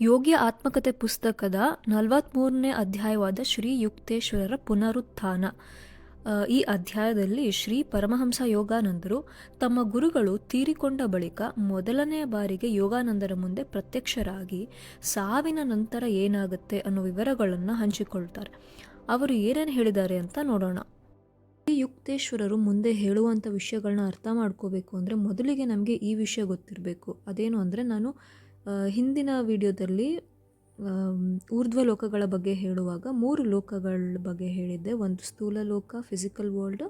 ಯೋಗ್ಯ ಆತ್ಮಕತೆ ಪುಸ್ತಕದ ನಲವತ್ತ್ಮೂರನೇ ಅಧ್ಯಾಯವಾದ ಶ್ರೀ ಯುಕ್ತೇಶ್ವರರ ಪುನರುತ್ಥಾನ. ಈ ಅಧ್ಯಾಯದಲ್ಲಿ ಶ್ರೀ ಪರಮಹಂಸ ಯೋಗಾನಂದರು ತಮ್ಮ ಗುರುಗಳು ತೀರಿಕೊಂಡ ಬಳಿಕ ಮೊದಲನೆಯ ಬಾರಿಗೆ ಯೋಗಾನಂದರ ಮುಂದೆ ಪ್ರತ್ಯಕ್ಷರಾಗಿ ಸಾವಿನ ನಂತರ ಏನಾಗುತ್ತೆ ಅನ್ನೋ ವಿವರಗಳನ್ನು ಹಂಚಿಕೊಳ್ತಾರೆ. ಅವರು ಏನೇನು ಹೇಳಿದ್ದಾರೆ ಅಂತ ನೋಡೋಣ. ಈ ಯುಕ್ತೇಶ್ವರರು ಮುಂದೆ ಹೇಳುವಂಥ ವಿಷಯಗಳನ್ನ ಅರ್ಥ ಮಾಡ್ಕೋಬೇಕು ಅಂದರೆ ಮೊದಲಿಗೆ ನಮಗೆ ಈ ವಿಷಯ ಗೊತ್ತಿರಬೇಕು. ಅದೇನು ಅಂದರೆ ನಾನು ಹಿಂದಿನ ವಿಡಿಯೋದಲ್ಲಿ ಊರ್ಧ್ವ ಲೋಕಗಳ ಬಗ್ಗೆ ಹೇಳುವಾಗ ಮೂರು ಲೋಕಗಳ ಬಗ್ಗೆ ಹೇಳಿದ್ದೆ. ಒಂದು ಸ್ಥೂಲ ಲೋಕ ಫಿಸಿಕಲ್ ವರ್ಲ್ಡ್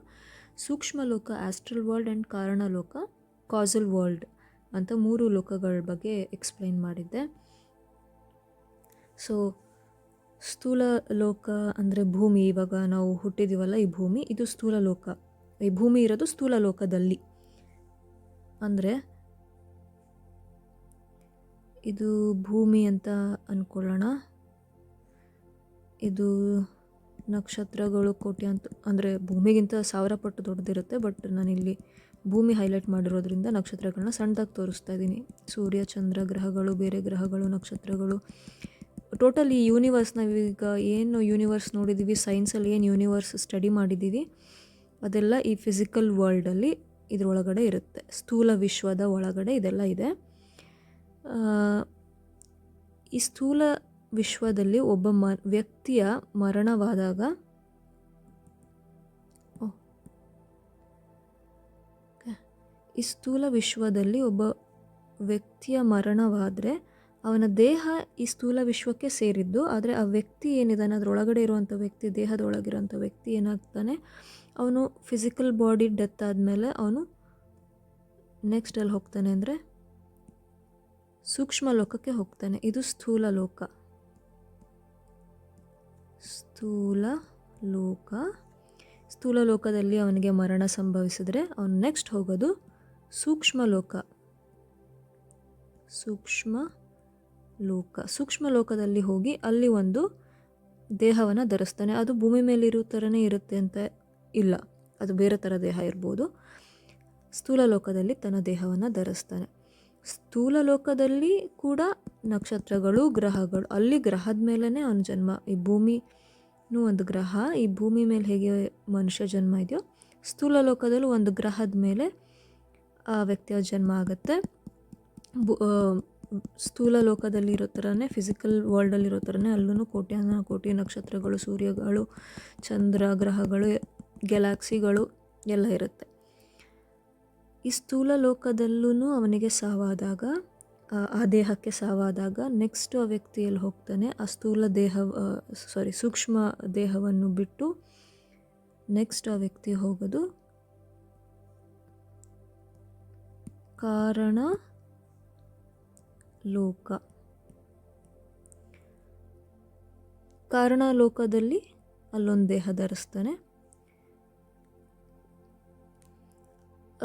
ಸೂಕ್ಷ್ಮ ಲೋಕ ಆಸ್ಟ್ರಲ್ ವರ್ಲ್ಡ್ ಆ್ಯಂಡ್ ಕಾರಣ ಲೋಕ ಕಾಸಲ್ ವರ್ಲ್ಡ್ ಅಂತ ಮೂರು ಲೋಕಗಳ ಬಗ್ಗೆ ಎಕ್ಸ್ಪ್ಲೈನ್ ಮಾಡಿದ್ದೆ. ಸೊ ಸ್ಥೂಲ ಲೋಕ ಅಂದರೆ ಭೂಮಿ, ಇವಾಗ ನಾವು ಹುಟ್ಟಿದ್ದೀವಲ್ಲ ಈ ಭೂಮಿ, ಇದು ಸ್ಥೂಲ ಲೋಕ. ಈ ಭೂಮಿ ಇರೋದು ಸ್ಥೂಲ ಲೋಕದಲ್ಲಿ. ಅಂದರೆ ಇದು ಭೂಮಿ ಅಂತ ಅಂದ್ಕೊಳ್ಳೋಣ ಇದು ನಕ್ಷತ್ರಗಳು ಕೋಟಿ ಅಂತ, ಅಂದರೆ ಭೂಮಿಗಿಂತ ಸಾವಿರ ಪಟ್ಟು ದೊಡ್ಡದಿರುತ್ತೆ, ಬಟ್ ನಾನಿಲ್ಲಿ ಭೂಮಿ ಹೈಲೈಟ್ ಮಾಡಿರೋದ್ರಿಂದ ನಕ್ಷತ್ರಗಳನ್ನ ಸಣ್ಣದಾಗಿ ತೋರಿಸ್ತಾ ಇದ್ದೀನಿ ಸೂರ್ಯ, ಚಂದ್ರ, ಗ್ರಹಗಳು, ಬೇರೆ ಗ್ರಹಗಳು, ನಕ್ಷತ್ರಗಳು. ಟೋಟಲ್ ಈ ಯೂನಿವರ್ಸ್ ನಾವೀಗ ಏನು ಯೂನಿವರ್ಸ್ ನೋಡಿದ್ದೀವಿ ಸೈನ್ಸಲ್ಲಿ ಏನು ಯೂನಿವರ್ಸ್ ಸ್ಟಡಿ ಮಾಡಿದ್ದೀವಿ ಅದೆಲ್ಲ ಈ ಫಿಸಿಕಲ್ ವರ್ಲ್ಡಲ್ಲಿ ಇದರೊಳಗಡೆ ಇರುತ್ತೆ. ಸ್ಥೂಲ ವಿಶ್ವದ ಒಳಗಡೆ ಇದೆಲ್ಲ ಇದೆ. ಈ ಸ್ಥೂಲ ವಿಶ್ವದಲ್ಲಿ ಒಬ್ಬ ಮ, ವ್ಯಕ್ತಿಯ ಮರಣವಾದಾಗ. ಈ ಸ್ಥೂಲ ವಿಶ್ವದಲ್ಲಿ ಒಬ್ಬ ವ್ಯಕ್ತಿಯ ಮರಣವಾದರೆ ಅವನ ದೇಹ ಈ ಸ್ಥೂಲ ವಿಶ್ವಕ್ಕೆ ಸೇರಿದ್ದು, ಆದರೆ ಆ ವ್ಯಕ್ತಿ ಏನಿದ್ದಾನೆ, ಅದರೊಳಗಡೆ ಇರುವಂಥ ವ್ಯಕ್ತಿ ದೇಹದೊಳಗಿರುವಂಥ ವ್ಯಕ್ತಿ ಏನಾಗ್ತಾನೆ, ಅವನು ಫಿಸಿಕಲ್ ಬಾಡಿ ಡೆತ್ ಆದಮೇಲೆ ಅವನು ನೆಕ್ಸ್ಟ್ ಅಲ್ಲಿ ಹೋಗ್ತಾನೆ ಅಂದರೆ ಸೂಕ್ಷ್ಮ ಲೋಕಕ್ಕೆ ಹೋಗ್ತಾನೆ. ಇದು ಸ್ಥೂಲ ಲೋಕ. ಸ್ಥೂಲ ಲೋಕ. ಸ್ಥೂಲ ಲೋಕದಲ್ಲಿ ಅವನಿಗೆ ಮರಣ ಸಂಭವಿಸಿದರೆ ಅವನು ನೆಕ್ಸ್ಟ್ ಹೋಗೋದು ಸೂಕ್ಷ್ಮ ಲೋಕ. ಸೂಕ್ಷ್ಮ ಲೋಕ. ಸೂಕ್ಷ್ಮ ಲೋಕದಲ್ಲಿ ಹೋಗಿ ಅಲ್ಲಿ ಒಂದು ದೇಹವನ್ನು ಧರಿಸ್ತಾನೆ. ಅದು ಭೂಮಿ ಮೇಲಿರೋ ಥರನೇ ಇರುತ್ತೆ ಅಂತ ಇಲ್ಲ. ಅದು ಬೇರೆ ಥರ ದೇಹ ಇರ್ಬೋದು. ಸ್ಥೂಲ ಲೋಕದಲ್ಲಿ ತನ್ನ ದೇಹವನ್ನು ಧರಿಸ್ತಾನೆ. ಸ್ಥೂಲ ಲೋಕದಲ್ಲಿ ಕೂಡ ನಕ್ಷತ್ರಗಳು, ಗ್ರಹಗಳು. ಅಲ್ಲಿ ಗ್ರಹದ ಮೇಲೇ ಅವನ ಜನ್ಮ. ಈ ಭೂಮಿನೂ ಒಂದು ಗ್ರಹ. ಈ ಭೂಮಿ ಮೇಲೆ ಹೇಗೆ ಮನುಷ್ಯ ಜನ್ಮ ಇದೆಯೋ, ಸ್ಥೂಲ ಲೋಕದಲ್ಲೂ ಒಂದು ಗ್ರಹದ ಮೇಲೆ ಆ ವ್ಯಕ್ತಿಯ ಜನ್ಮ ಆಗುತ್ತೆ. ಸ್ಥೂಲ ಲೋಕದಲ್ಲಿರೋ ಥರನೇ ಫಿಸಿಕಲ್ ವರ್ಲ್ಡಲ್ಲಿರೋ ಥರನೇ ಅಲ್ಲೂ ಕೋಟ್ಯಾನ ಕೋಟಿ ನಕ್ಷತ್ರಗಳು, ಸೂರ್ಯಗಳು, ಚಂದ್ರ, ಗ್ರಹಗಳು ಗ್ಯಾಲಾಕ್ಸಿಗಳು ಎಲ್ಲ ಇರುತ್ತೆ. ಈ ಸ್ಥೂಲ ಲೋಕದಲ್ಲೂ ಅವನಿಗೆ ಸಾವಾದಾಗ ಆ, ದೇಹಕ್ಕೆ ಸಾವಾದಾಗ ನೆಕ್ಸ್ಟ್ ಆ ವ್ಯಕ್ತಿಯಲ್ಲಿ ಹೋಗ್ತಾನೆ. ಆ ಸ್ಥೂಲ ದೇಹ ಸಾರಿ ಸೂಕ್ಷ್ಮ ದೇಹವನ್ನು ಬಿಟ್ಟು ನೆಕ್ಸ್ಟ್ ಆ ವ್ಯಕ್ತಿ ಹೋಗೋದು. ಕಾರಣ ಲೋಕ. ಕಾರಣ ಲೋಕದಲ್ಲಿ ಅಲ್ಲೊಂದು ದೇಹ ಧರಿಸ್ತಾನೆ.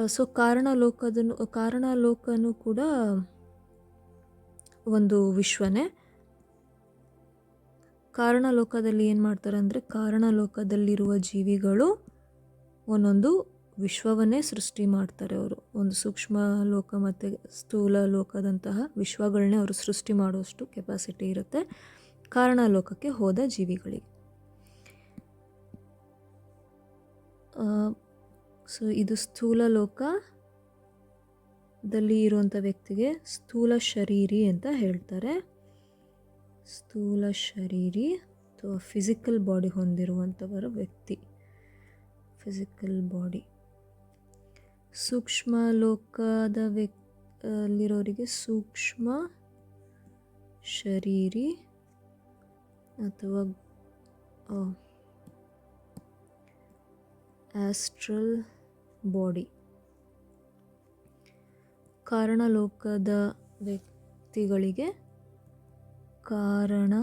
ಸೊ ಕಾರಣ ಲೋಕದನು ಕಾರಣ ಲೋಕನೂ ಕೂಡ ಒಂದು ವಿಶ್ವನೇ. ಕಾರಣ ಲೋಕದಲ್ಲಿ ಏನು ಮಾಡ್ತಾರೆ ಅಂದರೆ ಕಾರಣ ಲೋಕದಲ್ಲಿರುವ ಜೀವಿಗಳು ಒಂದೊಂದು ವಿಶ್ವವನ್ನೇ ಸೃಷ್ಟಿ ಮಾಡ್ತಾರೆ ಅವರು. ಒಂದು ಸೂಕ್ಷ್ಮ ಲೋಕ ಮತ್ತು ಸ್ಥೂಲ ಲೋಕದಂತಹ ವಿಶ್ವಗಳನ್ನೇ ಅವರು ಸೃಷ್ಟಿ ಮಾಡುವಷ್ಟು ಕೆಪಾಸಿಟಿ ಇರುತ್ತೆ ಕಾರಣ ಲೋಕಕ್ಕೆ ಹೋದ ಜೀವಿಗಳಿಗೆ. ಸೊ ಇದು ಸ್ಥೂಲ ಲೋಕದಲ್ಲಿ ಇರುವಂಥ ವ್ಯಕ್ತಿಗೆ ಸ್ಥೂಲ ಶರೀರಿ ಅಂತ ಹೇಳ್ತಾರೆ. ಸ್ಥೂಲ ಶರೀರಿ ಅಥವಾ ಫಿಸಿಕಲ್ ಬಾಡಿ ಹೊಂದಿರುವಂಥವರ ವ್ಯಕ್ತಿ. ಫಿಸಿಕಲ್ ಬಾಡಿ ಸೂಕ್ಷ್ಮ ಲೋಕದ ವ್ಯಕ್ ಅಲ್ಲಿರೋರಿಗೆ ಸೂಕ್ಷ್ಮ ಶರೀರಿ ಅಥವಾ ಆಸ್ಟ್ರಲ್ ಬಾಡಿ ಕಾರಣ ಲೋಕದ ವ್ಯಕ್ತಿಗಳಿಗೆ ಕಾರಣ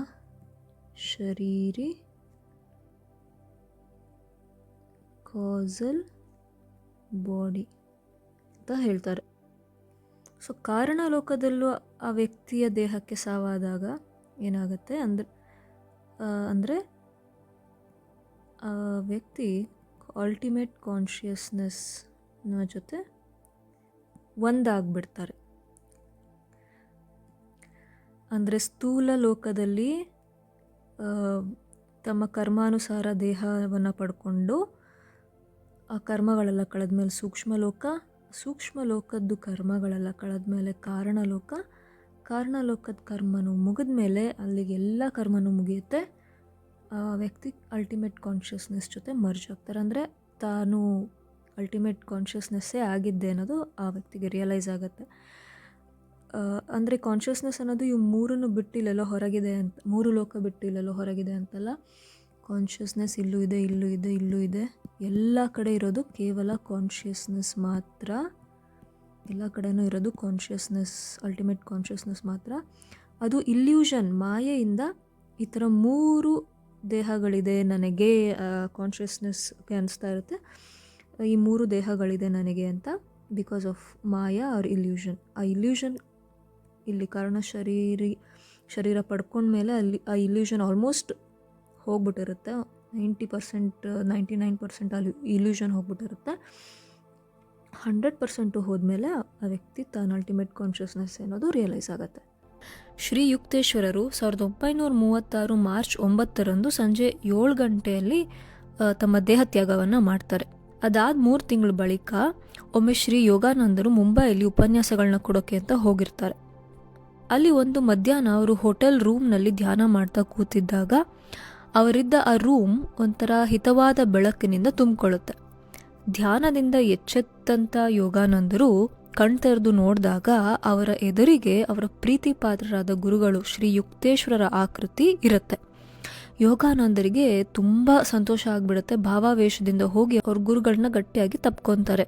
ಶರೀರಿ ಕಾಸಲ್ ಬಾಡಿ ಅಂತ ಹೇಳ್ತಾರೆ. ಸೊ ಕಾರಣ ಲೋಕದಲ್ಲೂ ಆ ವ್ಯಕ್ತಿಯ ದೇಹಕ್ಕೆ ಸಾವಾದಾಗ ಏನಾಗುತ್ತೆ ಅಂದ್ರೆ ಅಂದರೆ ಆ ವ್ಯಕ್ತಿ ಅಲ್ಟಿಮೇಟ್ ಕಾನ್ಷಿಯಸ್ನೆಸ್ನ ಜೊತೆ ಒಂದಾಗ್ಬಿಡ್ತಾರೆ. ಅಂದರೆ ಸ್ಥೂಲ ಲೋಕದಲ್ಲಿ ತಮ್ಮ ಕರ್ಮಾನುಸಾರ ದೇಹವನ್ನು ಪಡ್ಕೊಂಡು ಆ ಕರ್ಮಗಳೆಲ್ಲ ಕಳೆದ್ಮೇಲೆ ಸೂಕ್ಷ್ಮ ಲೋಕ, ಸೂಕ್ಷ್ಮ ಲೋಕದ್ದು ಕರ್ಮಗಳೆಲ್ಲ ಕಳೆದ್ಮೇಲೆ ಕಾರಣ ಲೋಕ, ಕಾರಣ ಲೋಕದ ಕರ್ಮನು ಮುಗಿದ್ಮೇಲೆ ಮೇಲೆ ಎಲ್ಲ ಕರ್ಮನೂ ಮುಗಿಯುತ್ತೆ. ವ್ಯಕ್ತಿ ಅಲ್ಟಿಮೇಟ್ ಕಾನ್ಷಿಯಸ್ನೆಸ್ ಜೊತೆ ಮರ್ಜ್ ಆಗ್ತಾರೆ. ಅಂದರೆ ತಾನು ಅಲ್ಟಿಮೇಟ್ ಕಾನ್ಷಿಯಸ್ನೆಸ್ಸೇ ಆಗಿದ್ದೆ ಅನ್ನೋದು ಆ ವ್ಯಕ್ತಿಗೆ ರಿಯಲೈಸ್ ಆಗುತ್ತೆ. ಅಂದರೆ ಕಾನ್ಷಿಯಸ್ನೆಸ್ ಅನ್ನೋದು ಇವು ಮೂರನ್ನು ಬಿಟ್ಟಿಲ್ಲೆಲ್ಲೋ ಹೊರಗಿದೆ ಅಂತ, ಮೂರು ಲೋಕ ಬಿಟ್ಟಿಲ್ಲೆಲ್ಲೋ ಹೊರಗಿದೆ ಅಂತಲ್ಲ. ಕಾನ್ಷಿಯಸ್ನೆಸ್ ಇಲ್ಲೂ ಇದೆ ಇಲ್ಲೂ ಇದೆ ಇಲ್ಲೂ ಇದೆ. ಎಲ್ಲ ಕಡೆ ಇರೋದು ಕೇವಲ ಕಾನ್ಷಿಯಸ್ನೆಸ್ ಮಾತ್ರ. ಎಲ್ಲ ಕಡೆಯೂ ಇರೋದು ಕಾನ್ಷಿಯಸ್ನೆಸ್ ಅಲ್ಟಿಮೇಟ್ ಕಾನ್ಷಿಯಸ್ನೆಸ್ ಮಾತ್ರ. ಅದು ಇಲ್ಯೂಷನ್ ಮಾಯೆಯಿಂದ ಈ ಥರ ಮೂರು ದೇಹಗಳಿದೆ ನನಗೆ ಕಾನ್ಷಿಯಸ್ನೆಸ್ ಅನಿಸ್ತಾ ಇರುತ್ತೆ. ಈ ಮೂರು ದೇಹಗಳಿದೆ ನನಗೆ ಅಂತ because of Maya or illusion ಆ ಇಲ್ಯೂಷನ್ ಇಲ್ಲಿ ಕಾರಣ ಶರೀರಿ, ಶರೀರ ಪಡ್ಕೊಂಡ್ಮೇಲೆ ಅಲ್ಲಿ, ಆ illusion almost ಹೋಗ್ಬಿಟ್ಟಿರುತ್ತೆ. Ninety percent, ninety nine percent ಅಲ್ಲಿ ಇಲ್ಯೂಷನ್ ಹೋಗ್ಬಿಟ್ಟಿರುತ್ತೆ. ಹಂಡ್ರೆಡ್ ಪರ್ಸೆಂಟು ಹೋದ್ಮೇಲೆ ಆ ವ್ಯಕ್ತಿ ತನ್ನ ಅಲ್ಟಿಮೇಟ್ ಕಾನ್ಷಿಯಸ್ನೆಸ್ ಅನ್ನೋದು ರಿಯಲೈಸ್ ಆಗುತ್ತೆ. ಶ್ರೀ ಯುಕ್ತೇಶ್ವರರು ಸಾವಿರದ ಒಂಬೈನೂರ ಮೂವತ್ತಾರು ಮಾರ್ಚ್ ಒಂಬತ್ತರಂದು ಸಂಜೆ ಏಳು ಗಂಟೆಯಲ್ಲಿ ತಮ್ಮ ದೇಹ ತ್ಯಾಗವನ್ನು ಮಾಡ್ತಾರೆ. ಅದಾದ ಮೂರು ತಿಂಗಳ ಬಳಿಕ ಒಮ್ಮೆ ಶ್ರೀ ಯೋಗಾನಂದರು ಮುಂಬೈಯಲ್ಲಿ ಉಪನ್ಯಾಸಗಳನ್ನ ಕೊಡೋಕೆ ಅಂತ ಹೋಗಿರ್ತಾರೆ. ಅಲ್ಲಿ ಒಂದು ಮಧ್ಯಾಹ್ನ ಅವರು ಹೋಟೆಲ್ ರೂಮ್ನಲ್ಲಿ ಧ್ಯಾನ ಮಾಡ್ತಾ ಕೂತಿದ್ದಾಗ ಅವರಿದ್ದ ಆ ರೂಮ್ ಒಂಥರ ಹಿತವಾದ ಬೆಳಕಿನಿಂದ ತುಂಬಿಕೊಳ್ಳುತ್ತೆ. ಧ್ಯಾನದಿಂದ ಎಚ್ಚೆತ್ತಂತ ಯೋಗಾನಂದರು ಕಣ್ ತೆರೆದು ನೋಡಿದಾಗ ಅವರ ಎದುರಿಗೆ ಅವರ ಪ್ರೀತಿ ಪಾತ್ರರಾದ ಗುರುಗಳು ಶ್ರೀ ಯುಕ್ತೇಶ್ವರರ ಆಕೃತಿ ಇರುತ್ತೆ. ಯೋಗಾನಂದರಿಗೆ ತುಂಬ ಸಂತೋಷ ಆಗಿಬಿಡುತ್ತೆ. ಭಾವಾವೇಶದಿಂದ ಹೋಗಿ ಅವ್ರ ಗುರುಗಳನ್ನ ಗಟ್ಟಿಯಾಗಿ ತಪ್ಕೊತಾರೆ.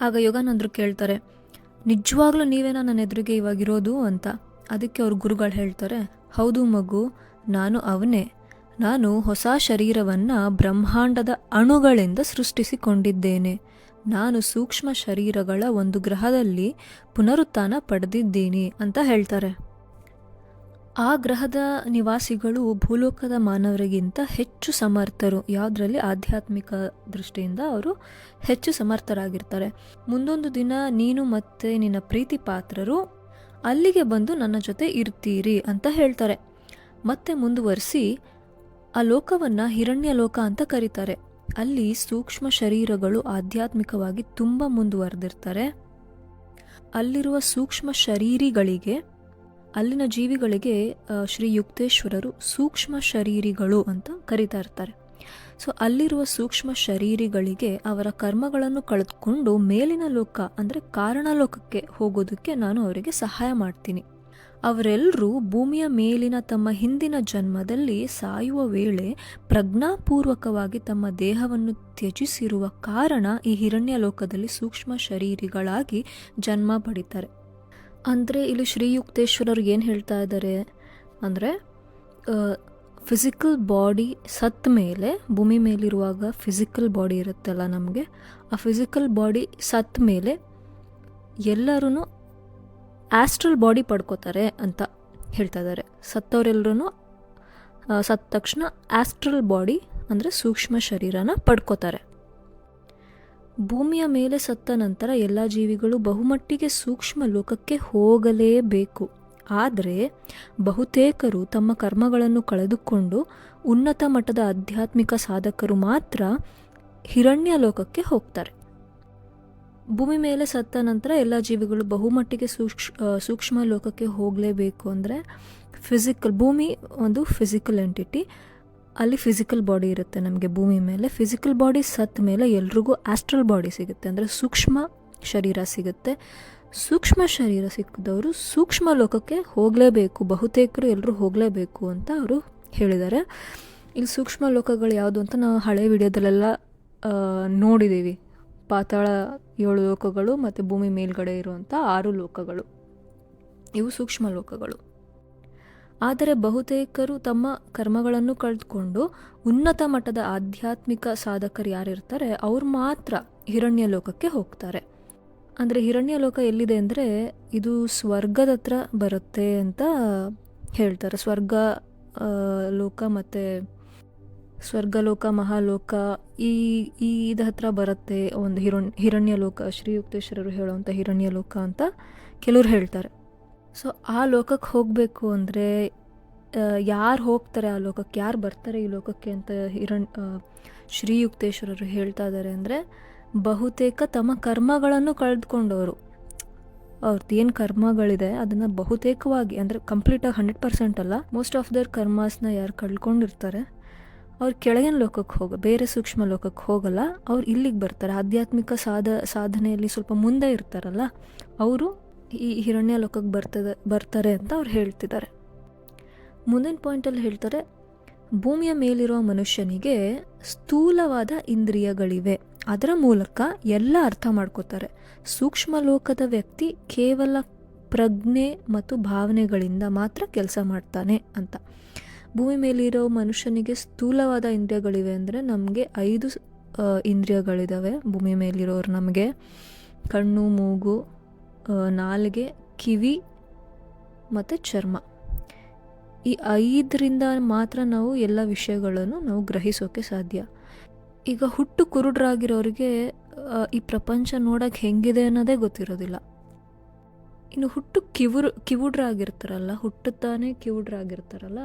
ಆಗ ಯೋಗಾನಂದರು ಕೇಳ್ತಾರೆ, ನಿಜವಾಗ್ಲೂ ನೀವೇನ ನನ್ನ ಎದುರಿಗೆ ಇವಾಗಿರೋದು? ಅಂತ. ಅದಕ್ಕೆ ಅವ್ರ ಗುರುಗಳು ಹೇಳ್ತಾರೆ, ಹೌದು ಮಗು, ನಾನು ಅವನೇ. ನಾನು ಹೊಸ ಶರೀರವನ್ನು ಬ್ರಹ್ಮಾಂಡದ ಅಣುಗಳಿಂದ ಸೃಷ್ಟಿಸಿಕೊಂಡಿದ್ದೇನೆ. ನಾನು ಸೂಕ್ಷ್ಮ ಶರೀರಗಳ ಒಂದು ಗ್ರಹದಲ್ಲಿ ಪುನರುತ್ಥಾನ ಪಡೆದಿದ್ದೀನಿ ಅಂತ ಹೇಳ್ತಾರೆ. ಆ ಗ್ರಹದ ನಿವಾಸಿಗಳು ಭೂಲೋಕದ ಮಾನವರಿಗಿಂತ ಹೆಚ್ಚು ಸಮರ್ಥರು. ಯಾವುದರಲ್ಲಿ? ಆಧ್ಯಾತ್ಮಿಕ ದೃಷ್ಟಿಯಿಂದ ಅವರು ಹೆಚ್ಚು ಸಮರ್ಥರಾಗಿರ್ತಾರೆ. ಮುಂದೊಂದು ದಿನ ನೀನು ಮತ್ತೆ ನಿನ್ನ ಪ್ರೀತಿ ಪಾತ್ರರು ಅಲ್ಲಿಗೆ ಬಂದು ನನ್ನ ಜೊತೆ ಇರ್ತೀರಿ ಅಂತ ಹೇಳ್ತಾರೆ. ಮತ್ತೆ ಮುಂದುವರಿಸಿ ಆ ಲೋಕವನ್ನ ಹಿರಣ್ಯ ಲೋಕ ಅಂತ ಕರೀತಾರೆ. ಅಲ್ಲಿ ಸೂಕ್ಷ್ಮ ಶರೀರಗಳು ಆಧ್ಯಾತ್ಮಿಕವಾಗಿ ತುಂಬ ಮುಂದುವರೆದಿರ್ತಾರೆ. ಅಲ್ಲಿರುವ ಸೂಕ್ಷ್ಮ ಶರೀರಿಗಳಿಗೆ, ಅಲ್ಲಿನ ಜೀವಿಗಳಿಗೆ ಶ್ರೀ ಯುಕ್ತೇಶ್ವರರು ಸೂಕ್ಷ್ಮ ಶರೀರಿಗಳು ಅಂತ ಕರೀತಾ ಇರ್ತಾರೆ. ಸೊ, ಅಲ್ಲಿರುವ ಸೂಕ್ಷ್ಮ ಶರೀರಿಗಳಿಗೆ ಅವರ ಕರ್ಮಗಳನ್ನು ಕಳೆದುಕೊಂಡು ಮೇಲಿನ ಲೋಕ ಅಂದರೆ ಕಾರಣ ಲೋಕಕ್ಕೆ ಹೋಗೋದಕ್ಕೆ ನಾನು ಅವರಿಗೆ ಸಹಾಯ ಮಾಡ್ತೀನಿ. ಅವರೆಲ್ಲರೂ ಭೂಮಿಯ ಮೇಲಿನ ತಮ್ಮ ಹಿಂದಿನ ಜನ್ಮದಲ್ಲಿ ಸಾಯುವ ವೇಳೆ ಪ್ರಜ್ಞಾಪೂರ್ವಕವಾಗಿ ತಮ್ಮ ದೇಹವನ್ನು ತ್ಯಜಿಸಿರುವ ಕಾರಣ ಈ ಹಿರಣ್ಯ ಲೋಕದಲ್ಲಿ ಸೂಕ್ಷ್ಮ ಶರೀರಿಗಳಾಗಿ ಜನ್ಮ ಪಡಿತಾರೆ. ಅಂದರೆ ಇಲ್ಲಿ ಶ್ರೀಯುಕ್ತೇಶ್ವರರು ಏನು ಹೇಳ್ತಾ ಇದ್ದಾರೆ? ಅಂದರೆ ಫಿಸಿಕಲ್ ಬಾಡಿ ಸತ್ತ ಮೇಲೆ, ಭೂಮಿ ಮೇಲಿರುವಾಗ ಫಿಸಿಕಲ್ ಬಾಡಿ ಇರುತ್ತಲ್ಲ ನಮಗೆ, ಆ ಫಿಸಿಕಲ್ ಬಾಡಿ ಸತ್ತ ಮೇಲೆ ಎಲ್ಲರೂ ಆಸ್ಟ್ರಲ್ ಬಾಡಿ ಪಡ್ಕೋತಾರೆ ಅಂತ ಹೇಳ್ತಾ ಇದ್ದಾರೆ. ಸತ್ತವರೆಲ್ಲರೂ ಸತ್ತ ತಕ್ಷಣ ಆಸ್ಟ್ರಲ್ ಬಾಡಿ ಅಂದರೆ ಸೂಕ್ಷ್ಮ ಶರೀರನ ಪಡ್ಕೋತಾರೆ. ಭೂಮಿಯ ಮೇಲೆ ಸತ್ತ ನಂತರ ಎಲ್ಲ ಜೀವಿಗಳು ಬಹುಮಟ್ಟಿಗೆ ಸೂಕ್ಷ್ಮ ಲೋಕಕ್ಕೆ ಹೋಗಲೇಬೇಕು. ಆದರೆ ಬಹುತೇಕರು ತಮ್ಮ ಕರ್ಮಗಳನ್ನು ಕಳೆದುಕೊಂಡು ಉನ್ನತ ಮಟ್ಟದ ಆಧ್ಯಾತ್ಮಿಕ ಸಾಧಕರು ಮಾತ್ರ ಹಿರಣ್ಯ ಲೋಕಕ್ಕೆ ಹೋಗ್ತಾರೆ. ಭೂಮಿ ಮೇಲೆ ಸತ್ತ ನಂತರ ಎಲ್ಲ ಜೀವಿಗಳು ಬಹುಮಟ್ಟಿಗೆ ಸೂಕ್ಷ್ ಸೂಕ್ಷ್ಮ ಲೋಕಕ್ಕೆ ಹೋಗಲೇಬೇಕು ಅಂದರೆ ಫಿಸಿಕಲ್ ಭೂಮಿ ಒಂದು ಫಿಸಿಕಲ್ ಎಂಟಿಟಿ ಅಲ್ಲಿ ಫಿಸಿಕಲ್ ಬಾಡಿ ಇರುತ್ತೆ ನಮಗೆ ಭೂಮಿ ಮೇಲೆ. ಫಿಸಿಕಲ್ ಬಾಡಿ ಸತ್ತ ಮೇಲೆ ಎಲ್ರಿಗೂ ಆಸ್ಟ್ರಲ್ ಬಾಡಿ ಸಿಗುತ್ತೆ. ಅಂದರೆ ಸೂಕ್ಷ್ಮ ಶರೀರ ಸಿಗುತ್ತೆ. ಸೂಕ್ಷ್ಮ ಶರೀರ ಸಿಕ್ಕಿದವರು ಸೂಕ್ಷ್ಮ ಲೋಕಕ್ಕೆ ಹೋಗಲೇಬೇಕು. ಬಹುತೇಕರು ಎಲ್ಲರೂ ಹೋಗಲೇಬೇಕು ಅಂತ ಅವರು ಹೇಳಿದ್ದಾರೆ. ಇಲ್ಲಿ ಸೂಕ್ಷ್ಮ ಲೋಕಗಳು ಯಾವುದು ಅಂತ ನಾವು ಹಳೆ ವಿಡಿಯೋದಲ್ಲೆಲ್ಲ ನೋಡಿದ್ದೀವಿ ಪಾತಾಳ ಏಳು ಲೋಕಗಳು ಮತ್ತು ಭೂಮಿ ಮೇಲ್ಗಡೆ ಇರುವಂಥ ಆರು ಲೋಕಗಳು. ಇವು ಸೂಕ್ಷ್ಮ ಲೋಕಗಳು. ಆದರೆ ಬಹುತೇಕರು ತಮ್ಮ ಕರ್ಮಗಳನ್ನು ಕಳೆದುಕೊಂಡು ಉನ್ನತ ಮಟ್ಟದ ಆಧ್ಯಾತ್ಮಿಕ ಸಾಧಕರು ಯಾರಿರ್ತಾರೆ, ಅವ್ರು ಮಾತ್ರ ಹಿರಣ್ಯ ಲೋಕಕ್ಕೆ ಹೋಗ್ತಾರೆ. ಅಂದರೆ ಹಿರಣ್ಯ ಲೋಕ ಎಲ್ಲಿದೆ ಅಂದರೆ ಇದು ಸ್ವರ್ಗದ ಹತ್ರ ಬರುತ್ತೆ ಅಂತ ಹೇಳ್ತಾರೆ. ಸ್ವರ್ಗ ಲೋಕ ಮತ್ತು ಸ್ವರ್ಗಲೋಕ, ಮಹಾಲೋಕ, ಈ ಈ ಇದ ಹತ್ರ ಬರುತ್ತೆ ಒಂದು ಹಿರಣ್ ಹಿರಣ್ಯ ಲೋಕ ಶ್ರೀಯುಕ್ತೇಶ್ವರರು ಹೇಳುವಂಥ ಹಿರಣ್ಯ ಲೋಕ ಅಂತ ಕೆಲವ್ರು ಹೇಳ್ತಾರೆ. ಸೊ ಆ ಲೋಕಕ್ಕೆ ಹೋಗಬೇಕು ಅಂದರೆ ಯಾರು ಹೋಗ್ತಾರೆ ಆ ಲೋಕಕ್ಕೆ, ಯಾರು ಬರ್ತಾರೆ ಈ ಲೋಕಕ್ಕೆ ಅಂತ ಹಿರಣ್ ಶ್ರೀಯುಕ್ತೇಶ್ವರರು ಹೇಳ್ತಾ ಇದ್ದಾರೆ ಅಂದರೆ, ಬಹುತೇಕ ತಮ್ಮ ಕರ್ಮಗಳನ್ನು ಕಳೆದುಕೊಂಡವರು. ಅವ್ರದ್ದು ಏನು ಕರ್ಮಗಳಿದೆ, ಅದನ್ನು ಬಹುತೇಕವಾಗಿ, ಅಂದರೆ ಕಂಪ್ಲೀಟಾಗಿ ಹಂಡ್ರೆಡ್ ಪರ್ಸೆಂಟ್ ಅಲ್ಲ ಮೋಸ್ಟ್ ಆಫ್ ದರ್ ಕರ್ಮಾಸ್ನ ಯಾರು ಕಳ್ಕೊಂಡಿರ್ತಾರೆ ಅವ್ರು ಕೆಳಗಿನ ಲೋಕಕ್ಕೆ ಹೋಗ, ಬೇರೆ ಸೂಕ್ಷ್ಮ ಲೋಕಕ್ಕೆ ಹೋಗಲ್ಲ, ಅವ್ರು ಇಲ್ಲಿಗೆ ಬರ್ತಾರೆ. ಆಧ್ಯಾತ್ಮಿಕ ಸಾಧ, ಸಾಧನೆಯಲ್ಲಿ ಸ್ವಲ್ಪ ಮುಂದೆ ಇರ್ತಾರಲ್ಲ, ಅವರು ಈ ಹಿರಣ್ಯ ಲೋಕಕ್ಕೆ ಬರ್ತದೆ, ಬರ್ತಾರೆ ಅಂತ ಅವ್ರು ಹೇಳ್ತಿದ್ದಾರೆ ಮುಂದಿನ ಪಾಯಿಂಟಲ್ಲಿ ಹೇಳ್ತಾರೆ, ಭೂಮಿಯ ಮೇಲಿರುವ ಮನುಷ್ಯನಿಗೆ ಸ್ಥೂಲವಾದ ಇಂದ್ರಿಯಗಳಿವೆ. ಅದರ ಮೂಲಕ ಎಲ್ಲ ಅರ್ಥ ಮಾಡ್ಕೋತಾರೆ. ಸೂಕ್ಷ್ಮ ಲೋಕದ ವ್ಯಕ್ತಿ ಕೇವಲ ಪ್ರಜ್ಞೆ ಮತ್ತು ಭಾವನೆಗಳಿಂದ ಮಾತ್ರ ಕೆಲಸ ಮಾಡ್ತಾನೆ ಅಂತ. ಭೂಮಿ ಮೇಲಿರೋ ಮನುಷ್ಯನಿಗೆ ಸ್ಥೂಲವಾದ ಇಂದ್ರಿಯಗಳಿವೆ ಅಂದರೆ ನಮಗೆ ಐದು ಇಂದ್ರಿಯಗಳಿದ್ದಾವೆ ಭೂಮಿ ಮೇಲಿರೋರು ನಮಗೆ ಕಣ್ಣು, ಮೂಗು ನಾಲಿಗೆ ಕಿವಿ ಮತ್ತು ಚರ್ಮ. ಈ ಐದರಿಂದ ಮಾತ್ರ ನಾವು ಎಲ್ಲ ವಿಷಯಗಳನ್ನು ನಾವು ಗ್ರಹಿಸೋಕೆ ಸಾಧ್ಯ. ಈಗ ಹುಟ್ಟು ಕುರುಡ್ರಾಗಿರೋರಿಗೆ ಈ ಪ್ರಪಂಚ ನೋಡೋಕೆ ಹೆಂಗಿದೆ ಅನ್ನೋದೇ ಗೊತ್ತಿರೋದಿಲ್ಲ. ಇನ್ನು ಹುಟ್ಟು ಕಿವುರು, ಕಿವುಡ್ರಾಗಿರ್ತಾರಲ್ಲ, ಹುಟ್ಟುತ್ತಾನೆ ಕಿವುಡ್ರಾಗಿರ್ತಾರಲ್ಲ,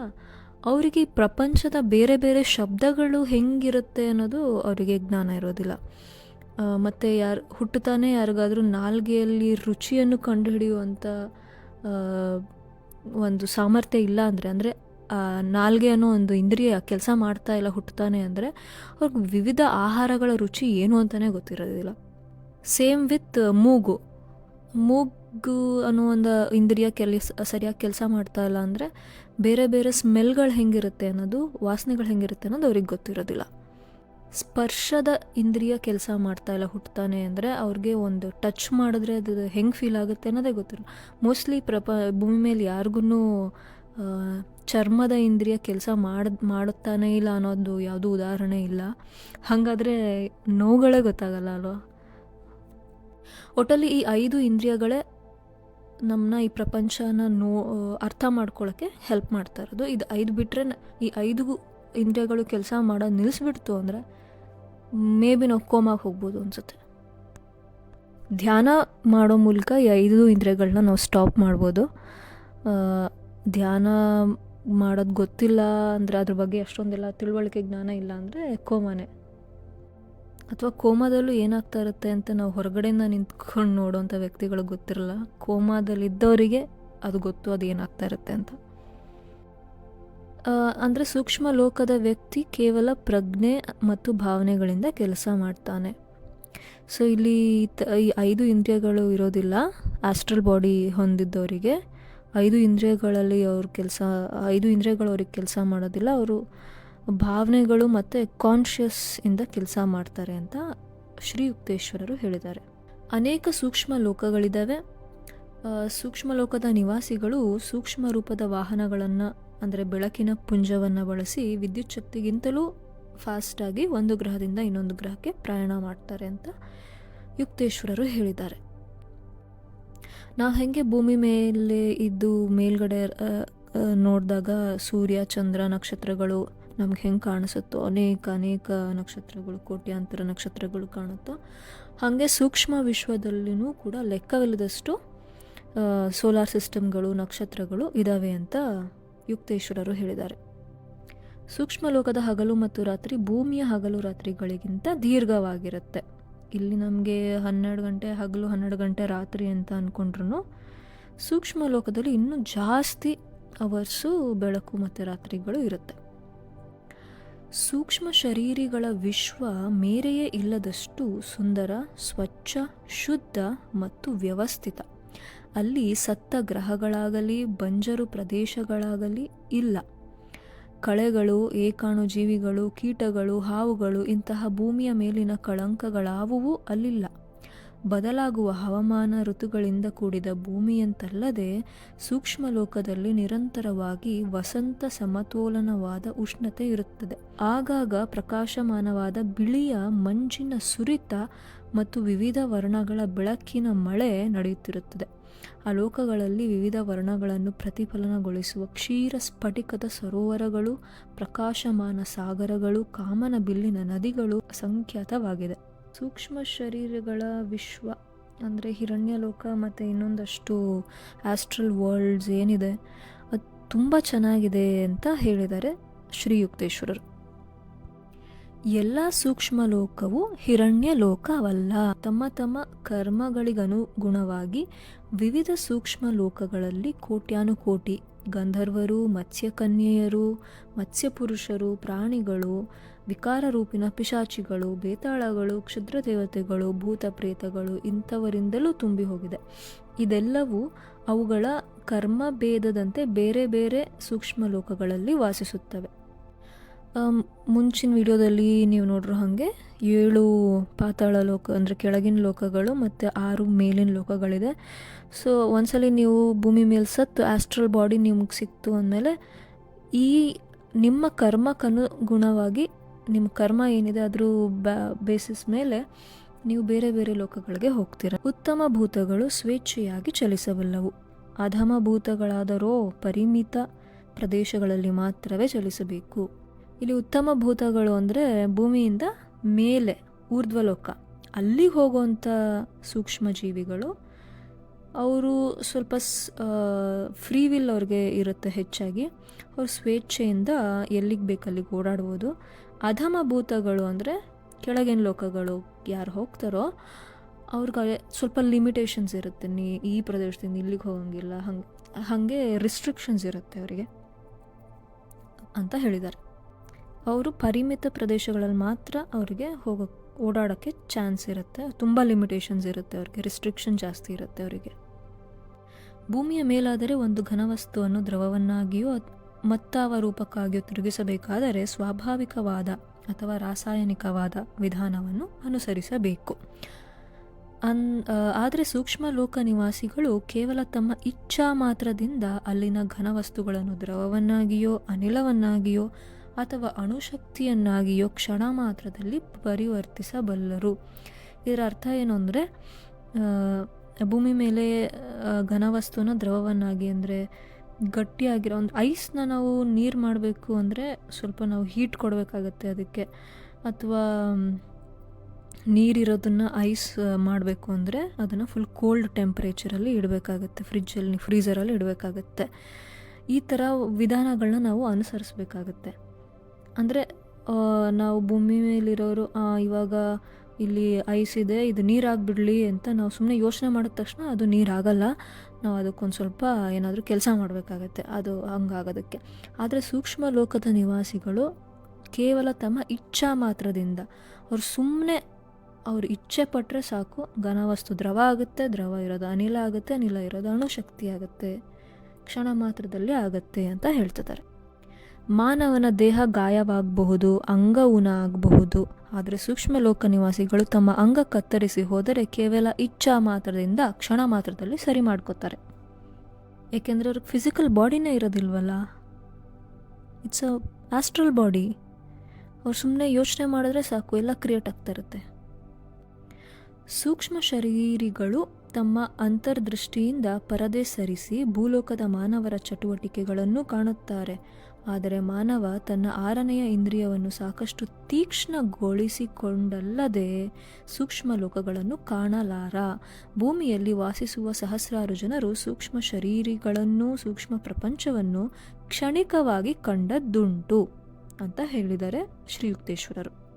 ಅವರಿಗೆ ಪ್ರಪಂಚದ ಬೇರೆ ಬೇರೆ ಶಬ್ದಗಳು ಹೆಂಗಿರುತ್ತೆ ಅನ್ನೋದು ಅವರಿಗೆ ಜ್ಞಾನ ಇರೋದಿಲ್ಲ. ಮತ್ತು ಯಾರು, ಹುಟ್ಟುತ್ತಾನೆ ಯಾರಿಗಾದರೂ ನಾಲ್ಗೆಯಲ್ಲಿ ರುಚಿಯನ್ನು ಕಂಡುಹಿಡಿಯುವಂಥ ಒಂದು ಸಾಮರ್ಥ್ಯ ಇಲ್ಲ ಅಂದರೆ ಅಂದರೆ ನಾಲ್ಗೆ ಅನ್ನೋ ಒಂದು ಇಂದ್ರಿಯ ಕೆಲಸ ಮಾಡ್ತಾ ಇಲ್ಲ ಹುಟ್ಟುತ್ತಾನೆ ಅಂದರೆ, ಅವ್ರಿಗೆ ವಿವಿಧ ಆಹಾರಗಳ ರುಚಿ ಏನು ಅಂತಲೇ ಗೊತ್ತಿರೋದಿಲ್ಲ. ಸೇಮ್ ವಿತ್ ಮೂಗು. ಮೂಗು ಅನ್ನೋ ಒಂದು ಇಂದ್ರಿಯ ಕೆಲಸ, ಸರಿಯಾಗಿ ಕೆಲಸ ಮಾಡ್ತಾ ಇಲ್ಲ ಅಂದರೆ ಬೇರೆ ಬೇರೆ ಸ್ಮೆಲ್ಗಳು ಹೆಂಗಿರುತ್ತೆ ಅನ್ನೋದು, ವಾಸನೆಗಳು ಹೆಂಗಿರುತ್ತೆ ಅನ್ನೋದು ಅವ್ರಿಗೆ ಗೊತ್ತಿರೋದಿಲ್ಲ. ಸ್ಪರ್ಶದ ಇಂದ್ರಿಯ ಕೆಲಸ ಮಾಡ್ತಾ ಇಲ್ಲ ಹುಟ್ಟುತ್ತಾನೆ ಅಂದರೆ ಅವ್ರಿಗೆ ಒಂದು ಟಚ್ ಮಾಡಿದ್ರೆ ಅದು ಹೆಂಗೆ ಫೀಲ್ ಆಗುತ್ತೆ ಅನ್ನೋದೇ ಗೊತ್ತಿರೋ ಮೋಸ್ಟ್ಲಿ ಪ್ರಪ, ಭೂಮಿ ಮೇಲೆ ಯಾರಿಗೂ ಚರ್ಮದ ಇಂದ್ರಿಯ ಕೆಲಸ ಮಾಡ್, ಮಾಡುತ್ತಾನೆ ಇಲ್ಲ ಅನ್ನೋದು ಯಾವುದೂ ಉದಾಹರಣೆ ಇಲ್ಲ. ಹಾಗಾದರೆ ನೋವುಗಳೇ ಗೊತ್ತಾಗಲ್ಲ ಅಲ್ವಾ? ಒಟ್ಟಲ್ಲಿ ಈ ಐದು ಇಂದ್ರಿಯಗಳೇ ನಮ್ಮನ್ನ ಈ ಪ್ರಪಂಚನ ನೋ ಅರ್ಥ ಮಾಡ್ಕೊಳ್ಳೋಕ್ಕೆ ಹೆಲ್ಪ್ ಮಾಡ್ತಾ ಇರೋದು. ಇದು ಐದು ಬಿಟ್ಟರೆ ಈ ಐದು ಇಂದ್ರಿಯಗಳು ಕೆಲಸ ಮಾಡೋದು ನಿಲ್ಲಿಸ್ಬಿಡ್ತು ಅಂದರೆ ಮೇ ಬಿ ನಾವು ಕೋಮಾಗಿ ಹೋಗ್ಬೋದು ಅನಿಸುತ್ತೆ. ಧ್ಯಾನ ಮಾಡೋ ಮೂಲಕ ಈ ಐದು ಇಂದ್ರಿಯಗಳನ್ನ ನಾವು ಸ್ಟಾಪ್ ಮಾಡ್ಬೋದು. ಧ್ಯಾನ ಮಾಡೋದು ಗೊತ್ತಿಲ್ಲ ಅಂದರೆ ಅದ್ರ ಬಗ್ಗೆ ಅಷ್ಟೊಂದೆಲ್ಲ ತಿಳುವಳಿಕೆ ಜ್ಞಾನ ಇಲ್ಲ ಅಂದರೆ ಕೋಮಾನೆ ಅಥವಾ ಕೋಮಾದಲ್ಲೂ ಏನಾಗ್ತಾ ಇರುತ್ತೆ ಅಂತ ನಾವು ಹೊರಗಡೆಯಿಂದ ನಿಂತ್ಕೊಂಡು ನೋಡುವಂಥ ವ್ಯಕ್ತಿಗಳು ಗೊತ್ತಿರಲ್ಲ, ಕೋಮಾದಲ್ಲಿದ್ದವರಿಗೆ ಅದು ಗೊತ್ತು, ಅದು ಏನಾಗ್ತಾ ಇರುತ್ತೆ ಅಂತ. ಅಂದರೆ ಸೂಕ್ಷ್ಮ ಲೋಕದ ವ್ಯಕ್ತಿ ಕೇವಲ ಪ್ರಜ್ಞೆ ಮತ್ತು ಭಾವನೆಗಳಿಂದ ಕೆಲಸ ಮಾಡ್ತಾನೆ. ಸೊ, ಇಲ್ಲಿ ಈ ಐದು ಇಂದ್ರಿಯಗಳು ಇರೋದಿಲ್ಲ, ಆಸ್ಟ್ರಲ್ ಬಾಡಿ ಹೊಂದಿದ್ದವರಿಗೆ. ಐದು ಇಂದ್ರಿಯಗಳಲ್ಲಿ ಅವ್ರ ಕೆಲಸ, ಐದು ಇಂದ್ರಿಯಗಳು ಅವ್ರಿಗೆ ಕೆಲಸ ಮಾಡೋದಿಲ್ಲ, ಅವರು ಭಾವನೆಗಳು ಮತ್ತು ಕಾನ್ಷಿಯಸ್ ಇಂದ ಕೆಲಸ ಮಾಡ್ತಾರೆ ಅಂತ ಶ್ರೀಯುಕ್ತೇಶ್ವರರು ಹೇಳಿದ್ದಾರೆ. ಅನೇಕ ಸೂಕ್ಷ್ಮ ಲೋಕಗಳಿದ್ದಾವೆ ಸೂಕ್ಷ್ಮ ಲೋಕದ ನಿವಾಸಿಗಳು ಸೂಕ್ಷ್ಮ ರೂಪದ ವಾಹನಗಳನ್ನು, ಅಂದರೆ ಬೆಳಕಿನ ಪುಂಜವನ್ನು ಬಳಸಿ ವಿದ್ಯುತ್ ಶಕ್ತಿಗಿಂತಲೂ ಫಾಸ್ಟಾಗಿ ಒಂದು ಗ್ರಹದಿಂದ ಇನ್ನೊಂದು ಗ್ರಹಕ್ಕೆ ಪ್ರಯಾಣ ಮಾಡ್ತಾರೆ ಅಂತ ಯುಕ್ತೇಶ್ವರರು ಹೇಳಿದ್ದಾರೆ. ನಾವು ಹೆಂಗೆ ಭೂಮಿ ಮೇಲೆ ಇದ್ದು ಮೇಲ್ಗಡೆ ನೋಡಿದಾಗ ಸೂರ್ಯ, ಚಂದ್ರ, ನಕ್ಷತ್ರಗಳು ನಮ್ಗೆ ಹೆಂಗೆ ಕಾಣಿಸುತ್ತೋ ಅನೇಕ ಅನೇಕ ನಕ್ಷತ್ರಗಳು, ಕೋಟ್ಯಾಂತರ ನಕ್ಷತ್ರಗಳು ಕಾಣುತ್ತೋ ಹಾಗೆ ಸೂಕ್ಷ್ಮ ವಿಶ್ವದಲ್ಲಿನೂ ಕೂಡ ಲೆಕ್ಕವಿಲ್ಲದಷ್ಟು ಸೋಲಾರ್ ಸಿಸ್ಟಮ್ಗಳು ನಕ್ಷತ್ರಗಳು ಇದ್ದಾವೆ ಅಂತ ಯುಕ್ತೇಶ್ವರರು ಹೇಳಿದ್ದಾರೆ. ಸೂಕ್ಷ್ಮ ಲೋಕದ ಹಗಲು ಮತ್ತು ರಾತ್ರಿ ಭೂಮಿಯ ಹಗಲು ರಾತ್ರಿಗಳಿಗಿಂತ ದೀರ್ಘವಾಗಿರುತ್ತೆ. ಇಲ್ಲಿ ನಮಗೆ ಹನ್ನೆರಡು ಗಂಟೆ ಹಗಲು, ಹನ್ನೆರಡು ಗಂಟೆ ರಾತ್ರಿ ಅಂತ ಅಂದ್ಕೊಂಡ್ರು ಸೂಕ್ಷ್ಮ ಲೋಕದಲ್ಲಿ ಇನ್ನೂ ಜಾಸ್ತಿ ಅವರ್ಸು ಬೆಳಕು ಮತ್ತು ರಾತ್ರಿಗಳು ಇರುತ್ತೆ. ಸೂಕ್ಷ್ಮ ಶರೀರಿಗಳ ವಿಶ್ವ ಮೇರೆಯೇ ಇಲ್ಲದಷ್ಟು ಸುಂದರ, ಸ್ವಚ್ಛ, ಶುದ್ಧ ಮತ್ತು ವ್ಯವಸ್ಥಿತ. ಅಲ್ಲಿ ಸತ್ತ ಗ್ರಹಗಳಾಗಲಿ, ಬಂಜರು ಪ್ರದೇಶಗಳಾಗಲಿ ಇಲ್ಲ. ಕಳೆಗಳು ಏಕಾಣು ಜೀವಿಗಳು ಕೀಟಗಳು, ಹಾವುಗಳು ಇಂತಹ ಭೂಮಿಯ ಮೇಲಿನ ಕಳಂಕಗಳಾವುವೂ ಅಲ್ಲಿಲ್ಲ. ಬದಲಾಗುವ ಹವಾಮಾನ ಋತುಗಳಿಂದ ಕೂಡಿದ ಭೂಮಿಯಂತಲ್ಲದೆ ಸೂಕ್ಷ್ಮ ಲೋಕದಲ್ಲಿ ನಿರಂತರವಾಗಿ ವಸಂತ ಸಮತೋಲನವಾದ ಉಷ್ಣತೆ ಇರುತ್ತದೆ. ಆಗಾಗ ಪ್ರಕಾಶಮಾನವಾದ ಬಿಳಿಯ ಮಂಜಿನ ಸುರಿತ ಮತ್ತು ವಿವಿಧ ವರ್ಣಗಳ ಬೆಳಕಿನ ಮಳೆ ನಡೆಯುತ್ತಿರುತ್ತದೆ. ಆ ಲೋಕಗಳಲ್ಲಿ ವಿವಿಧ ವರ್ಣಗಳನ್ನು ಪ್ರತಿಫಲನಗೊಳಿಸುವ ಕ್ಷೀರ ಸ್ಫಟಿಕದ ಸರೋವರಗಳು, ಪ್ರಕಾಶಮಾನ ಸಾಗರಗಳು, ಕಾಮನ ಬಿಲ್ಲಿನ ನದಿಗಳು ಅಸಂಖ್ಯಾತವಾಗಿದೆ ಸೂಕ್ಷ್ಮ ಶರೀರಗಳ ವಿಶ್ವ, ಅಂದರೆ ಹಿರಣ್ಯ ಲೋಕ ಮತ್ತು ಇನ್ನೊಂದಷ್ಟು ಆಸ್ಟ್ರಲ್ ವರ್ಲ್ಡ್ಸ್ ಏನಿದೆ, ಅದು ತುಂಬ ಚೆನ್ನಾಗಿದೆ ಅಂತ ಹೇಳಿದ್ದಾರೆ ಶ್ರೀಯುಕ್ತೇಶ್ವರರು. ಎಲ್ಲ ಸೂಕ್ಷ್ಮ ಲೋಕವು ಹಿರಣ್ಯ ಲೋಕವಲ್ಲ ತಮ್ಮ ತಮ್ಮ ಕರ್ಮಗಳಿಗನುಗುಣವಾಗಿ ವಿವಿಧ ಸೂಕ್ಷ್ಮ ಲೋಕಗಳಲ್ಲಿ ಕೋಟ್ಯಾನುಕೋಟಿ ಗಂಧರ್ವರು, ಮತ್ಸ್ಯಕನ್ಯೆಯರು, ಮತ್ಸ್ಯಪುರುಷರು, ಪ್ರಾಣಿಗಳು ವಿಕಾರ ರೂಪಿನ ಪಿಶಾಚಿಗಳು, ಬೇತಾಳಗಳು ಕ್ಷುದ್ರ ದೇವತೆಗಳು ಭೂತ ಪ್ರೇತಗಳು ಇಂಥವರಿಂದಲೂ ತುಂಬಿ ಹೋಗಿದೆ. ಇದೆಲ್ಲವೂ ಅವುಗಳ ಕರ್ಮ ಭೇದದಂತೆ ಬೇರೆ ಬೇರೆ ಸೂಕ್ಷ್ಮ ಲೋಕಗಳಲ್ಲಿ ವಾಸಿಸುತ್ತವೆ ಮುಂಚಿನ ವಿಡಿಯೋದಲ್ಲಿ ನೀವು ನೋಡಿರೋ ಹಾಗೆ ಏಳು ಪಾತಾಳ ಲೋಕ, ಅಂದರೆ ಕೆಳಗಿನ ಲೋಕಗಳು ಮತ್ತು ಆರು ಮೇಲಿನ ಲೋಕಗಳಿದೆ. ಸೊ ಒಂದ್ಸಲಿ ನೀವು ಭೂಮಿ ಮೇಲೆ ಸತ್ತು ಆಸ್ಟ್ರಲ್ ಬಾಡಿ ನಿಮ್ಗೆ ಸಿಕ್ತು ಅಂದಮೇಲೆ ಈ ನಿಮ್ಮ ಕರ್ಮಕ್ಕನುಗುಣವಾಗಿ ನಿಮ್ಮ ಕರ್ಮ ಏನಿದೆ ಅದ್ರ ಬೇಸಿಸ್ ಮೇಲೆ ನೀವು ಬೇರೆ ಬೇರೆ ಲೋಕಗಳಿಗೆ ಹೋಗ್ತೀರ. ಉತ್ತಮ ಭೂತಗಳು ಸ್ವೇಚ್ಛೆಯಾಗಿ ಚಲಿಸಬಲ್ಲವು. ಅಧಮ ಭೂತಗಳಾದರೂ ಪರಿಮಿತ ಪ್ರದೇಶಗಳಲ್ಲಿ ಮಾತ್ರವೇ ಚಲಿಸಬೇಕು. ಇಲ್ಲಿ ಉತ್ತಮ ಭೂತಗಳು ಅಂದರೆ ಭೂಮಿಯಿಂದ ಮೇಲೆ, ಊರ್ಧ್ವಲೋಕ. ಅಲ್ಲಿಗೆ ಹೋಗುವಂಥ ಸೂಕ್ಷ್ಮ ಜೀವಿಗಳು ಅವರು ಸ್ವಲ್ಪ ಫ್ರೀ ವಿಲ್ ಅವ್ರಿಗೆ ಇರುತ್ತೆ ಹೆಚ್ಚಾಗಿ. ಅವ್ರು ಸ್ವೇಚ್ಛೆಯಿಂದ ಎಲ್ಲಿಗೆ ಬೇಕಲ್ಲಿಗೆ ಓಡಾಡ್ಬೋದು. ಅಧಮ ಭೂತಗಳು ಅಂದರೆ ಕೆಳಗಿನ ಲೋಕಗಳು ಯಾರು ಹೋಗ್ತಾರೋ ಅವ್ರಿಗೆ ಸ್ವಲ್ಪ ಲಿಮಿಟೇಷನ್ಸ್ ಇರುತ್ತೆ. ನೀ ಈ ಪ್ರದೇಶದಿಂದ ಇಲ್ಲಿಗೆ ಹೋಗಂಗಿಲ್ಲ. ಹಂಗೆ, ಹಾಗೆ ರಿಸ್ಟ್ರಿಕ್ಷನ್ಸ್ ಇರುತ್ತೆ ಅವರಿಗೆ ಅಂತ ಹೇಳಿದ್ದಾರೆ. ಅವರು ಪರಿಮಿತ ಪ್ರದೇಶಗಳಲ್ಲಿ ಮಾತ್ರ ಅವರಿಗೆ ಹೋಗೋ, ಓಡಾಡೋಕ್ಕೆ ಚಾನ್ಸ್ ಇರುತ್ತೆ. ತುಂಬ ಲಿಮಿಟೇಷನ್ಸ್ ಇರುತ್ತೆ ಅವ್ರಿಗೆ. ರಿಸ್ಟ್ರಿಕ್ಷನ್ ಜಾಸ್ತಿ ಇರುತ್ತೆ ಅವರಿಗೆ. ಭೂಮಿಯ ಮೇಲಾದರೆ ಒಂದು ಘನವಸ್ತುವನ್ನು ದ್ರವವನ್ನಾಗಿಯೋ ಮತ್ತಾವ ರೂಪಕ್ಕಾಗಿ ತಿರುಗಿಸಬೇಕಾದರೆ ಸ್ವಾಭಾವಿಕವಾದ ಅಥವಾ ರಾಸಾಯನಿಕವಾದ ವಿಧಾನವನ್ನು ಅನುಸರಿಸಬೇಕು. ಅನ್ ಆದರೆ ಸೂಕ್ಷ್ಮ ಲೋಕ ನಿವಾಸಿಗಳು ಕೇವಲ ತಮ್ಮ ಇಚ್ಛಾ ಮಾತ್ರದಿಂದ ಅಲ್ಲಿನ ಘನವಸ್ತುಗಳನ್ನು ದ್ರವವನ್ನಾಗಿಯೋ, ಅನಿಲವನ್ನಾಗಿಯೋ ಅಥವಾ ಅಣುಶಕ್ತಿಯನ್ನಾಗಿಯೋ ಕ್ಷಣ ಮಾತ್ರದಲ್ಲಿ ಪರಿವರ್ತಿಸಬಲ್ಲರು. ಇದರ ಅರ್ಥ ಏನು ಅಂದರೆ ಭೂಮಿ ಮೇಲೆ ಘನ ಘನವಸ್ತುನ ದ್ರವವನ್ನಾಗಿ ಅಂದರೆ ಗಟ್ಟಿಯಾಗಿರೋ ಒಂದು ಐಸ್ನ ನಾವು ನೀರು ಮಾಡಬೇಕು ಅಂದರೆ ಸ್ವಲ್ಪ ನಾವು ಹೀಟ್ ಕೊಡಬೇಕಾಗತ್ತೆ ಅದಕ್ಕೆ. ಅಥವಾ ನೀರಿರೋದನ್ನು ಐಸ್ ಮಾಡಬೇಕು ಅಂದರೆ ಅದನ್ನು ಫುಲ್ ಕೋಲ್ಡ್ ಟೆಂಪ್ರೇಚರಲ್ಲಿ ಇಡಬೇಕಾಗತ್ತೆ ಫ್ರಿಜ್ಜಲ್ಲಿ ಫ್ರೀಸರಲ್ಲಿ ಇಡಬೇಕಾಗತ್ತೆ. ಈ ಥರ ವಿಧಾನಗಳನ್ನ ನಾವು ಅನುಸರಿಸ್ಬೇಕಾಗತ್ತೆ. ಅಂದರೆ ನಾವು ಭೂಮಿ ಮೇಲಿರೋರು ಇವಾಗ ಇಲ್ಲಿ ಐಸ್ ಇದೆ, ಇದು ನೀರಾಗಿಬಿಡಲಿ ಅಂತ ನಾವು ಸುಮ್ಮನೆ ಯೋಚನೆ ಮಾಡಿದ ತಕ್ಷಣ ಅದು ನೀರಾಗಲ್ಲ. ನಾವು ಅದಕ್ಕೊಂದು ಸ್ವಲ್ಪ ಏನಾದರೂ ಕೆಲಸ ಮಾಡಬೇಕಾಗತ್ತೆ. ಅದು ಹಂಗಾಗೋದಕ್ಕೆ. ಆದರೆ ಸೂಕ್ಷ್ಮ ಲೋಕದ ನಿವಾಸಿಗಳು ಕೇವಲ ತಮ್ಮ ಇಚ್ಛಾ ಮಾತ್ರದಿಂದ, ಅವ್ರು ಸುಮ್ಮನೆ ಅವ್ರು ಇಚ್ಛೆ ಪಟ್ಟರೆ ಸಾಕು ಘನವಸ್ತು ದ್ರವ ಆಗುತ್ತೆ, ದ್ರವ ಇರೋದು ಅನಿಲ ಆಗುತ್ತೆ, ಅನಿಲ ಇರೋದು ಅಣುಶಕ್ತಿ ಆಗುತ್ತೆ, ಕ್ಷಣ ಮಾತ್ರದಲ್ಲಿ ಆಗುತ್ತೆ ಅಂತ ಹೇಳ್ತಿದ್ದಾರೆ. ಮಾನವನ ದೇಹ ಗಾಯವಾಗಬಹುದು ಅಂಗ ಊನ ಆಗಬಹುದು ಆದರೆ ಸೂಕ್ಷ್ಮ ಲೋಕ ನಿವಾಸಿಗಳು ತಮ್ಮ ಅಂಗ ಕತ್ತರಿಸಿ ಹೋದರೆ ಕೇವಲ ಇಚ್ಛಾ ಮಾತ್ರದಿಂದ ಕ್ಷಣ ಮಾತ್ರದಲ್ಲಿ ಸರಿ ಮಾಡ್ಕೋತಾರೆ. ಏಕೆಂದರೆ ಅವ್ರಿಗೆ ಫಿಸಿಕಲ್ ಬಾಡಿನೇ ಇರೋದಿಲ್ವಲ್ಲ? ಇಟ್ಸ್ ಅ ಆಸ್ಟ್ರಲ್ ಬಾಡಿ ಅವ್ರು ಸುಮ್ಮನೆ ಯೋಚನೆ ಮಾಡಿದ್ರೆ ಸಾಕು, ಎಲ್ಲ ಕ್ರಿಯೇಟ್ ಆಗ್ತಾ ಇರುತ್ತೆ. ಸೂಕ್ಷ್ಮ ಶರೀರಿಗಳು ತಮ್ಮ ಅಂತರ್ದೃಷ್ಟಿಯಿಂದ ಪರದೆ ಸರಿಸಿ ಭೂಲೋಕದ ಮಾನವರ ಚಟುವಟಿಕೆಗಳನ್ನು ಕಾಣುತ್ತಾರೆ. ಆದರೆ ಮಾನವ ತನ್ನ ಆರನೆಯ ಇಂದ್ರಿಯವನ್ನು ಸಾಕಷ್ಟು ತೀಕ್ಷ್ಣಗೊಳಿಸಿಕೊಂಡಲ್ಲದೆ ಸೂಕ್ಷ್ಮ ಲೋಕಗಳನ್ನು ಕಾಣಲಾರ. ಭೂಮಿಯಲ್ಲಿ ವಾಸಿಸುವ ಸಹಸ್ರಾರು ಜನರು ಸೂಕ್ಷ್ಮ ಶರೀರಿಗಳನ್ನು ಸೂಕ್ಷ್ಮ ಪ್ರಪಂಚವನ್ನು ಕ್ಷಣಿಕವಾಗಿ ಕಂಡದ್ದುಂಟು ಅಂತ ಹೇಳಿದರೆ ಶ್ರೀಯುಕ್ತೇಶ್ವರರು.